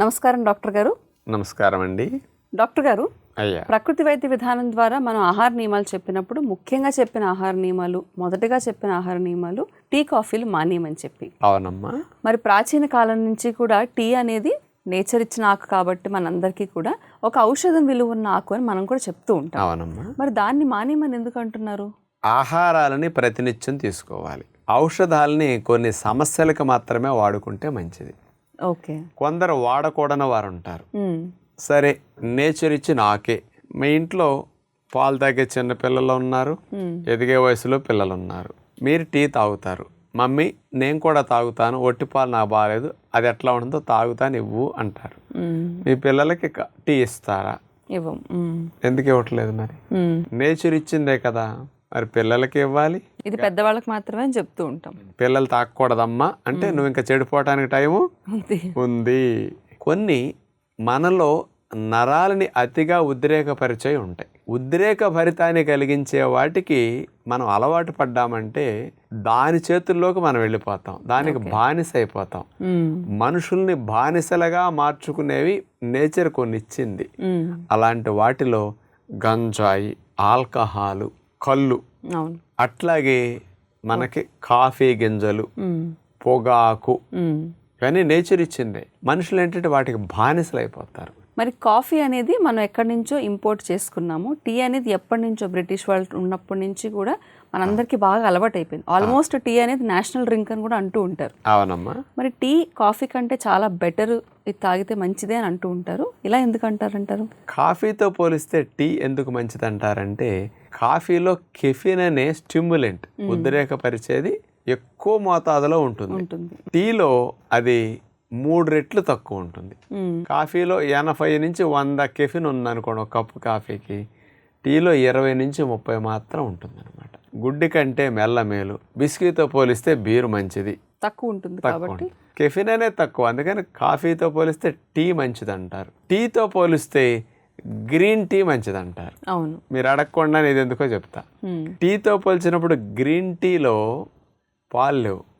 నమస్కారం డాక్టర్ గారు. నమస్కారం అండి. డాక్టర్ గారు అయ్యా. ప్రకృతి వైద్య విధానం ద్వారా మనం ఆహార నియమాలు చెప్పినప్పుడు ముఖ్యంగా చెప్పిన ఆహార నియమాలు మొదటగా చెప్పిన ఆహార నియమాలు టీ కాఫీలు మానేయమని చెప్పి. అవునమ్మా. మరి ప్రాచీన కాలం నుంచి కూడా టీ అనేది నేచర్ ఇచ్చిన ఆకు కాబట్టి మనందరికీ కూడా ఒక ఔషధం విలువ ఉన్న ఆకు అని మనం కూడా చెప్తూ ఉంటాం. అవునమ్మా. మరి దాన్ని మానేయమని ఎందుకు అంటున్నారు? ఆహారాలని ప్రతినిత్యం తీసుకోవాలి. ఔషధాలని కొన్ని సమస్యలకు మాత్రమే వాడుకుంటే మంచిది. కొందరు వాడకూడని వారు ఉంటారు సరే నేచర్ ఇచ్చి నాకే. మీ ఇంట్లో పాలు తాగే చిన్న పిల్లలు ఉన్నారు. ఎదిగే వయసులో పిల్లలు ఉన్నారు. మీరు టీ తాగుతారు. మమ్మీ నేను కూడా తాగుతాను. ఒట్టి పాలు నాకు బాగాలేదు అది ఎట్లా ఉంటుందో తాగుతాను ఇవ్వు అంటారు. మీ పిల్లలకి టీ ఇస్తారా? ఇవ్వం. ఎందుకు ఇవ్వట్లేదు మరి. నేచర్ ఇచ్చిందే కదా. మరి పిల్లలకి ఇవ్వాలి. ఇది పెద్దవాళ్ళకి మాత్రమే అని చెప్తూ ఉంటాం. పిల్లలు తాకూడదమ్మా అంటే నువ్వు ఇంకా చెడిపోవటానికి టైము? ఉంది. కొన్ని మనలో నరాలని అతిగా ఉద్రేకపరిచే ఉంటాయి. ఉద్రేక భరితాన్ని కలిగించే వాటికి మనం అలవాటు పడ్డామంటే దాని చేతుల్లోకి మనం వెళ్ళిపోతాం. దానికి బానిస అయిపోతాం. మనుషుల్ని బానిసలుగా మార్చుకునేవి నేచర్ కొన్ని ఇచ్చింది అలాంటి వాటిలో గంజాయి ఆల్కహాలు కళ్ళు అవును. అట్లాగే మనకి కాఫీ గింజలు పొగాకు. కానీ నేచర్ ఇచ్చిందే. మనుషులు ఏంటంటే వాటికి బానిసలు అయిపోతారు మరి కాఫీ అనేది మనం ఎక్కడి నుంచో ఇంపోర్ట్ చేసుకున్నాము. టీ అనేది ఎప్పటి నుంచో బ్రిటిష్ వాళ్ళు ఉన్నప్పటి నుంచి కూడా మనందరికీ బాగా అలవాటు అయిపోయింది ఆల్మోస్ట్ టీ అనేది నేషనల్ డ్రింక్ అని కూడా అంటూ ఉంటారు. అవునమ్మా. మరి టీ కాఫీ కంటే చాలా బెటర్ ఇది తాగితే మంచిదే అని అంటూ ఉంటారు. ఇలా ఎందుకు అంటారంటారు? కాఫీతో పోలిస్తే టీ ఎందుకు మంచిది అంటారంటే కాఫీలో కెఫిన్ అనే స్టిమ్యులెంట్ ఉద్రేకపరిచేది ఎక్కువ మోతాదులో ఉంటుంది. ఉంటుంది. టీలో అది మూడు రెట్లు తక్కువ ఉంటుంది. కాఫీలో ఎనభై నుంచి వంద కెఫిన్ ఉందనుకోండి ఒక కప్పు కాఫీకి. టీలో ఇరవై నుంచి ముప్పై మాత్రం ఉంటుందన్నమాట. గుడ్డి కంటే మెల్లమేలు బిస్కీతో పోలిస్తే బీరు మంచిది. తక్కువ ఉంటుంది కాబట్టి. ఉంటుంది. కెఫిన్ అనేది తక్కువ. అందుకని కాఫీతో పోలిస్తే టీ మంచిది అంటారు టీతో పోలిస్తే గ్రీన్ టీ మంచిది అంటారు అవును. మీరు అడగకుండా ఇది ఎందుకో చెప్తా. టీతో పోల్చినప్పుడు గ్రీన్ టీలో పాలు లేవు.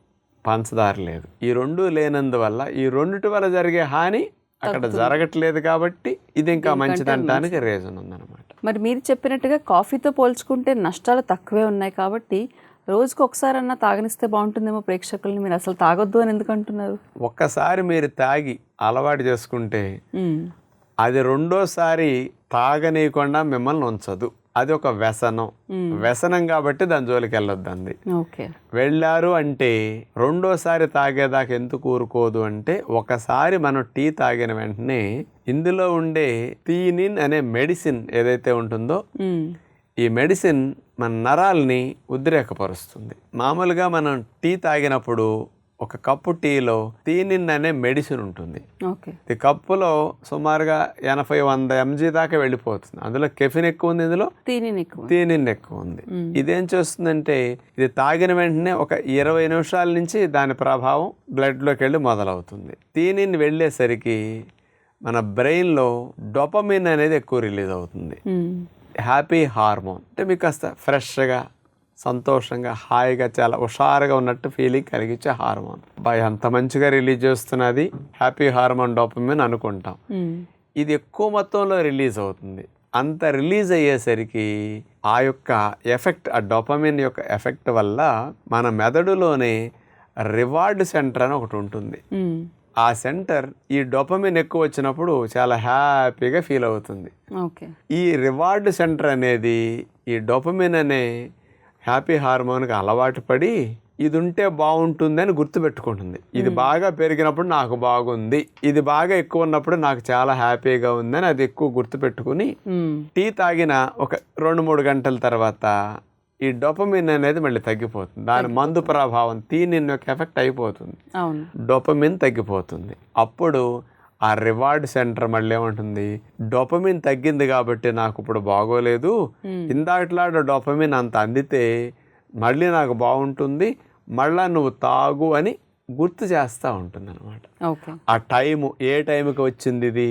పంచదార లేదు. ఈ రెండు లేనందువల్ల ఈ రెండిటి వల్ల జరిగే హాని అక్కడ జరగట్లేదు కాబట్టి ఇది ఇంకా మంచిది అంటానికి రీజన్ ఉందన్నమాట. మరి మీరు చెప్పినట్టుగా కాఫీతో పోల్చుకుంటే నష్టాలు తక్కువే ఉన్నాయి కాబట్టి రోజుకు ఒకసారన్నా తాగనిస్తే బాగుంటుందేమో ప్రేక్షకుల్ని. మీరు అసలు తాగొద్దు అని ఎందుకు అంటున్నారు? ఒక్కసారి మీరు తాగి అలవాటు చేసుకుంటే అది రెండోసారి తాగనీయకుండా మిమ్మల్ని ఉంచదు. అది ఒక వ్యసనం. వ్యసనం కాబట్టి దాని జోలికి వెళ్ళొద్దండి ఓకే. వెళ్ళారు అంటే రెండోసారి తాగేదాకా ఎందుకు ఊరుకోదు అంటే ఒకసారి మనం టీ తాగిన వెంటనే ఇందులో ఉండే థీనిన్ అనే మెడిసిన్ ఏదైతే ఉంటుందో ఈ మెడిసిన్ మన నరాల్ని ఉద్రేకపరుస్తుంది. మామూలుగా మనం టీ తాగినప్పుడు ఒక కప్పు టీలో థీనిన్ అనే మెడిసిన్ ఉంటుంది ఈ కప్పులో సుమారుగా ఎనభై వంద ఎంజీ దాకా వెళ్ళిపోతుంది. అందులో కెఫిన్ ఎక్కువ ఉంది ఇందులో? తీనిన్ ఎక్కువ ఉంది. ఇదేం చేస్తుందంటే ఇది తాగిన వెంటనే ఒక ఇరవై నిమిషాల నుంచి దాని ప్రభావం బ్లడ్లోకి వెళ్ళి మొదలవుతుంది. తీనిన్ వెళ్ళేసరికి మన బ్రెయిన్లో డొపమిన్ అనేది ఎక్కువ రిలీజ్ అవుతుంది. హ్యాపీ హార్మోన్ అంటే మీకు కాస్త ఫ్రెష్గా సంతోషంగా హాయిగా చాలా హుషారుగా ఉన్నట్టు ఫీలింగ్ కలిగించే హార్మోన్. బాయ్ అంత మంచిగా రిలీజ్ చేస్తున్నది హ్యాపీ హార్మోన్ డోపమిన్ అనుకుంటాం. ఉమ్, ఇది ఎక్కువ మొత్తంలో రిలీజ్ అవుతుంది. అంత రిలీజ్ అయ్యేసరికి ఆ యొక్క ఎఫెక్ట్ ఆ డొపమిన్ యొక్క ఎఫెక్ట్ వల్ల మన మెదడులోనే రివార్డ్ సెంటర్ అని ఒకటి ఉంటుంది. ఉమ్, ఆ సెంటర్ ఈ డొపమిన్ ఎక్కువ వచ్చినప్పుడు చాలా హ్యాపీగా ఫీల్ అవుతుంది. ఈ రివార్డ్ సెంటర్ అనేది ఈ డొపమిన్ అనే హ్యాపీ హార్మోన్కి అలవాటు పడి ఇది ఉంటే బాగుంటుందని గుర్తుపెట్టుకుంటుంది. ఇది బాగా పెరిగినప్పుడు నాకు బాగుంది. ఇది బాగా ఎక్కువ ఉన్నప్పుడు నాకు చాలా హ్యాపీగా ఉందని అది ఎక్కువ గుర్తుపెట్టుకుని టీ తాగిన ఒక రెండు మూడు గంటల తర్వాత ఈ డొపమిన్ అనేది మళ్ళీ తగ్గిపోతుంది. దాని మందు ప్రభావం తీనిన్ యొక్క ఎఫెక్ట్ అయిపోతుంది. డోపమిన్ తగ్గిపోతుంది. అప్పుడు ఆ రివార్డ్ సెంటర్ మళ్ళీ ఏమంటుంది? డోపమిన్ తగ్గింది కాబట్టి నాకు ఇప్పుడు బాగోలేదు. ఇందాకట్లాడ డోపమిన్ అంత అందితే మళ్ళీ నాకు బాగుంటుంది. మళ్ళా నువ్వు తాగు అని గుర్తు చేస్తూ ఉంటుంది అనమాట ఆ టైము ఏ టైంకి వచ్చింది ఇది?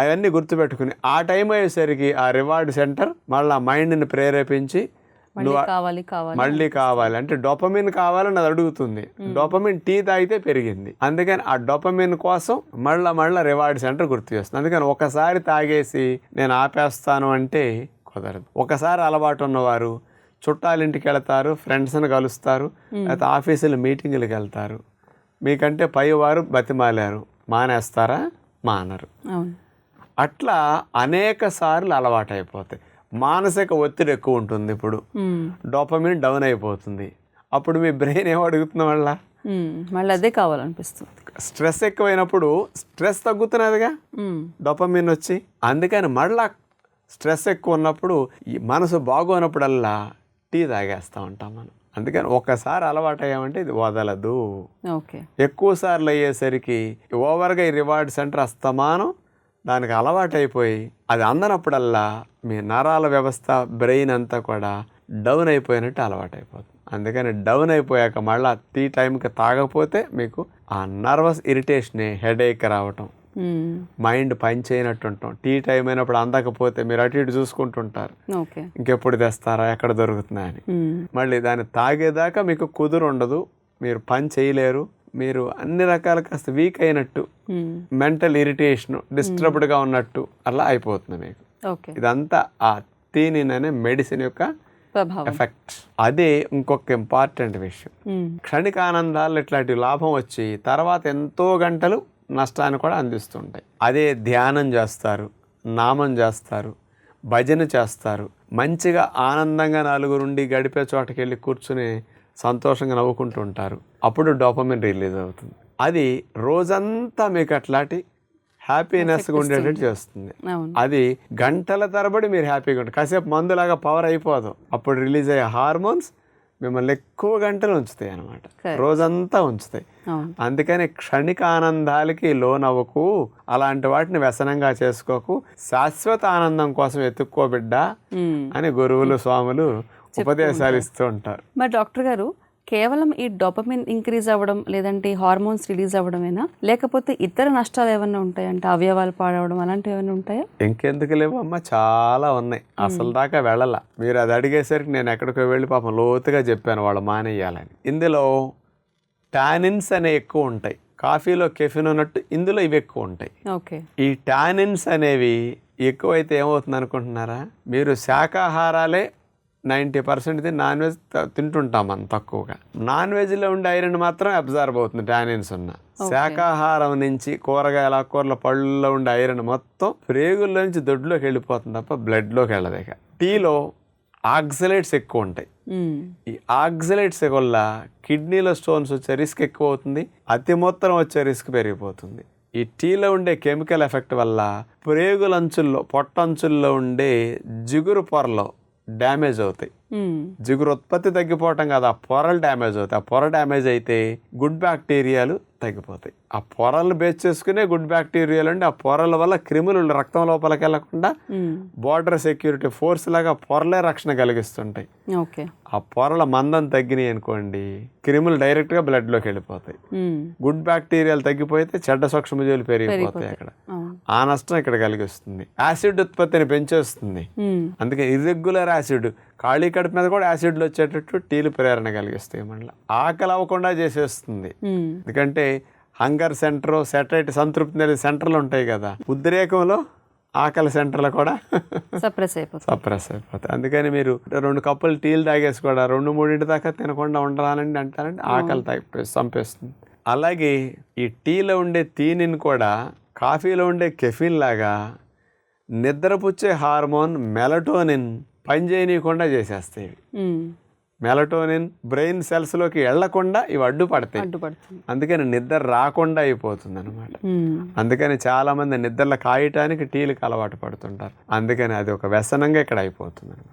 అవన్నీ గుర్తుపెట్టుకుని ఆ టైం అయ్యేసరికి ఆ రివార్డ్ సెంటర్ మళ్ళీ మైండ్ని ప్రేరేపించి కావాలి కావాలి మళ్ళీ కావాలి అంటే డోపమిన్ కావాలని అది అడుగుతుంది. డోపమిన్ టీ తాగితే పెరిగింది. అందుకని ఆ డోపమిన్ కోసం మళ్ళా మళ్ళా రివార్డ్ సెంటర్ గుర్తు చేస్తుంది. అందుకని ఒకసారి తాగేసి నేను ఆపేస్తాను అంటే కుదరదు. ఒకసారి అలవాటు ఉన్నవారు చుట్టాలింటికి వెళ్తారు ఫ్రెండ్స్ని కలుస్తారు లేకపోతే ఆఫీసులు మీటింగులకు వెళ్తారు. మీకంటే పైవారు బతిమాలారు. మానేస్తారా? మానరు. అట్లా అనేక సార్లు అలవాటు అయిపోతాయి మానసిక ఒత్తిడి ఎక్కువ ఉంటుంది ఇప్పుడు. డోపమిన్ డౌన్ అయిపోతుంది. అప్పుడు మీ బ్రెయిన్ ఏం అడుగుతుంది మళ్ళా? మ్మ్. మళ్ళీ అదే కావాలనిపిస్తుంది. స్ట్రెస్ ఎక్కువైనప్పుడు స్ట్రెస్ తగ్గుతున్నదిగా. డోపమిన్ వచ్చి? అందుకని మళ్ళా స్ట్రెస్ ఎక్కువ ఉన్నప్పుడు ఈ మనసు బాగోనప్పుడల్లా టీ తాగేస్తూ ఉంటాం మనం. అందుకని ఒక్కసారి అలవాటు అయ్యామంటే ఇది వదలదు. ఓకే. ఎక్కువ సార్లు అయ్యేసరికి ఓవర్గా ఈ రివార్డ్ సెంటర్ అస్తమానం దానికి అలవాటు అయిపోయి అది అందనప్పుడల్లా మీ నరాల వ్యవస్థ బ్రెయిన్ అంతా కూడా డౌన్ అయిపోయినట్టు అలవాటు అయిపోతుంది అందుకని డౌన్ అయిపోయాక మళ్ళీ టీ టైంకి తాగకపోతే మీకు ఆ నర్వస్ ఇరిటేషన్ హెడేక్ రావటం. మైండ్ పని చేయనట్టు ఉంటాం టీ టైం అయినప్పుడు అందకపోతే మీరు అటు ఇటు చూసుకుంటుంటారు. ఇంకెప్పుడు తెస్తారా ఎక్కడ దొరుకుతున్నాయని. మళ్ళీ దాన్ని తాగేదాకా మీకు కుదురు ఉండదు మీరు పని చేయలేరు. మీరు అన్ని రకాల కాస్త వీక్ అయినట్టు. మెంటల్ ఇరిటేషన్ డిస్టర్బ్డ్గా ఉన్నట్టు అలా అయిపోతుంది మీకు. ఇదంతా ఆ తీనిన్ అనే మెడిసిన్ యొక్క ఎఫెక్ట్ అదే ఇంకొక ఇంపార్టెంట్ విషయం. మ్మ్. క్షణిక ఆనందాలు ఇట్లాంటి లాభం వచ్చి తర్వాత ఎంతో గంటలు నష్టాన్ని కూడా అందిస్తుంటాయి. అదే ధ్యానం చేస్తారు నామం చేస్తారు భజన చేస్తారు. మంచిగా ఆనందంగా నలుగురుండి గడిపే చోటకి వెళ్ళి కూర్చుని సంతోషంగా నవ్వుకుంటూ ఉంటారు. అప్పుడు డోపమిన్ రిలీజ్ అవుతుంది. అది రోజంతా మీకు అట్లాంటి హ్యాపీనెస్గా ఉండేటట్టు చేస్తుంది. అది గంటల తరబడి మీరు హ్యాపీగా ఉంటారు. కాసేపు మందులాగా పవర్ అయిపోదు. అప్పుడు రిలీజ్ అయ్యే హార్మోన్స్ మిమ్మల్ని ఎక్కువ గంటలు ఉంచుతాయి అనమాట. రోజంతా ఉంచుతాయి. అందుకని క్షణిక ఆనందాలకి లోనవ్వకు అలాంటి వాటిని వ్యసనంగా చేసుకోకు శాశ్వత ఆనందం కోసం ఎత్తుక్కోబిడ్డా. అని గురువులు స్వాములు ఉపదేశాలు ఇస్తూ ఉంటారు. మరి డాక్టర్ గారు కేవలం ఈ డోపమిన్ ఇంక్రీజ్ అవ్వడం లేదంటే హార్మోన్స్ రిలీజ్ అవ్వడమేనా? లేకపోతే ఇతర నష్టాలు ఏమైనా ఉంటాయా అంటే అవయవాలు పాడవడం అలాంటివి ఏమైనా ఉంటాయా? ఇంకెందుకు లేవు అమ్మ చాలా ఉన్నాయి. అసలు దాకా వెళ్ళాల. మీరు అది అడిగేసరికి నేను ఎక్కడికో వెళ్ళి పాపం లోతుగా చెప్పాను వాళ్ళు మానేయాలని. ఇందులో టానిన్స్ అనే ఎక్కువ ఉంటాయి. కాఫీలో కెఫిన్ ఉన్నట్టు ఇందులో ఇవి ఎక్కువ ఉంటాయి. ఓకే. ఈ టానిన్స్ అనేవి ఎక్కువైతే ఏమవుతుంది అనుకుంటున్నారా మీరు శాకాహారాలే నైంటీ పర్సెంట్ నాన్ వెజ్ తింటుంటాం మనం తక్కువగా. నాన్ వెజ్లో ఉండే ఐరన్ మాత్రం అబ్జర్వ్ అవుతుంది టానిన్స్ ఉన్న. శాకాహారం నుంచి కూరగాయల కూరల పళ్ళలో ఉండే ఐరన్ మొత్తం ప్రేగుల్లో నుంచి దొడ్లోకి వెళ్ళిపోతుంది తప్ప బ్లడ్లోకి వెళ్ళదు ఇక. టీలో ఆక్సలేట్స్ ఎక్కువ ఉంటాయి. ఈ ఆక్సలేట్స్ వల్ల కిడ్నీలో స్టోన్స్ వచ్చే రిస్క్ ఎక్కువ అవుతుంది అతి మొత్తం వచ్చే రిస్క్ పెరిగిపోతుంది. ఈ టీలో ఉండే కెమికల్ ఎఫెక్ట్ వల్ల ప్రేగుల అంచుల్లో పొట్టంచుల్లో ఉండే జిగురు పొరలో డ్యామేజ్ అవుతాయి. జిగురు ఉత్పత్తి తగ్గిపోవటం కాదు ఆ పొరలు డ్యామేజ్ అవుతాయి ఆ పొర డ్యామేజ్ అయితే గుడ్ బ్యాక్టీరియాలు తగ్గిపోతాయి. ఆ పొరలు బేస్ చేసుకునే గుడ్ బ్యాక్టీరియాలు అంటే ఆ పొరల వల్ల క్రిములు రక్తం లోపలికి వెళ్ళకుండా. బార్డర్ సెక్యూరిటీ ఫోర్స్ లాగా పొరలే రక్షణ కలిగిస్తుంటాయి. ఓకే. ఆ పొరల మందం తగ్గినాయి అనుకోండి క్రిములు డైరెక్ట్గా బ్లడ్లోకి వెళ్ళిపోతాయి. గుడ్ బ్యాక్టీరియాలు తగ్గిపోతే చెడ్డ సూక్ష్మజీవులు పెరిగిపోతాయి అక్కడ. ఆ నష్టం ఇక్కడ కలిగిస్తుంది. యాసిడ్ ఉత్పత్తిని పెంచేస్తుంది. అందుకే ఇర్రెగ్యులర్ యాసిడ్ ఖాళీ కడుపు మీద కూడా యాసిడ్లు వచ్చేటట్టు టీలు ప్రేరణ కలిగిస్తాయి మళ్ళీ ఆకలి అవ్వకుండా చేసేస్తుంది. ఎందుకంటే హంగర్ సెంటర్ సెటరైట్ సంతృప్తి అనేది సెంటర్లు ఉంటాయి కదా. ఉద్రేకంలో ఆకలి సెంటర్లు కూడా సప్రెస్ అయిపోతుంది సప్రెస్ అయిపోతాయి. అందుకని మీరు రెండు కప్పులు టీలు తాగేసి కూడా రెండు మూడింటి దాకా తినకుండా ఉండాలని అంటారంటే ఆకలి తగ్గి చంపేస్తుంది. అలాగే ఈ టీలో ఉండే తీనిని కూడా కాఫీలో ఉండే కెఫిన్ లాగా నిద్రపుచ్చే హార్మోన్ మెలటోనిన్ పనిచేయనీయకుండా చేసేస్తాయి. ఇవి మ్మ్. మెలటోనిన్ బ్రెయిన్ సెల్స్లోకి వెళ్ళకుండా ఇవి అడ్డుపడతాయి. అందుకని నిద్ర రాకుండా అయిపోతుంది అనమాట. అందుకని చాలా మంది నిద్రలో కాయటానికి టీలకు అలవాటు పడుతుంటారు. అందుకని అది ఒక వ్యసనంగా ఇక్కడ అయిపోతుంది అనమాట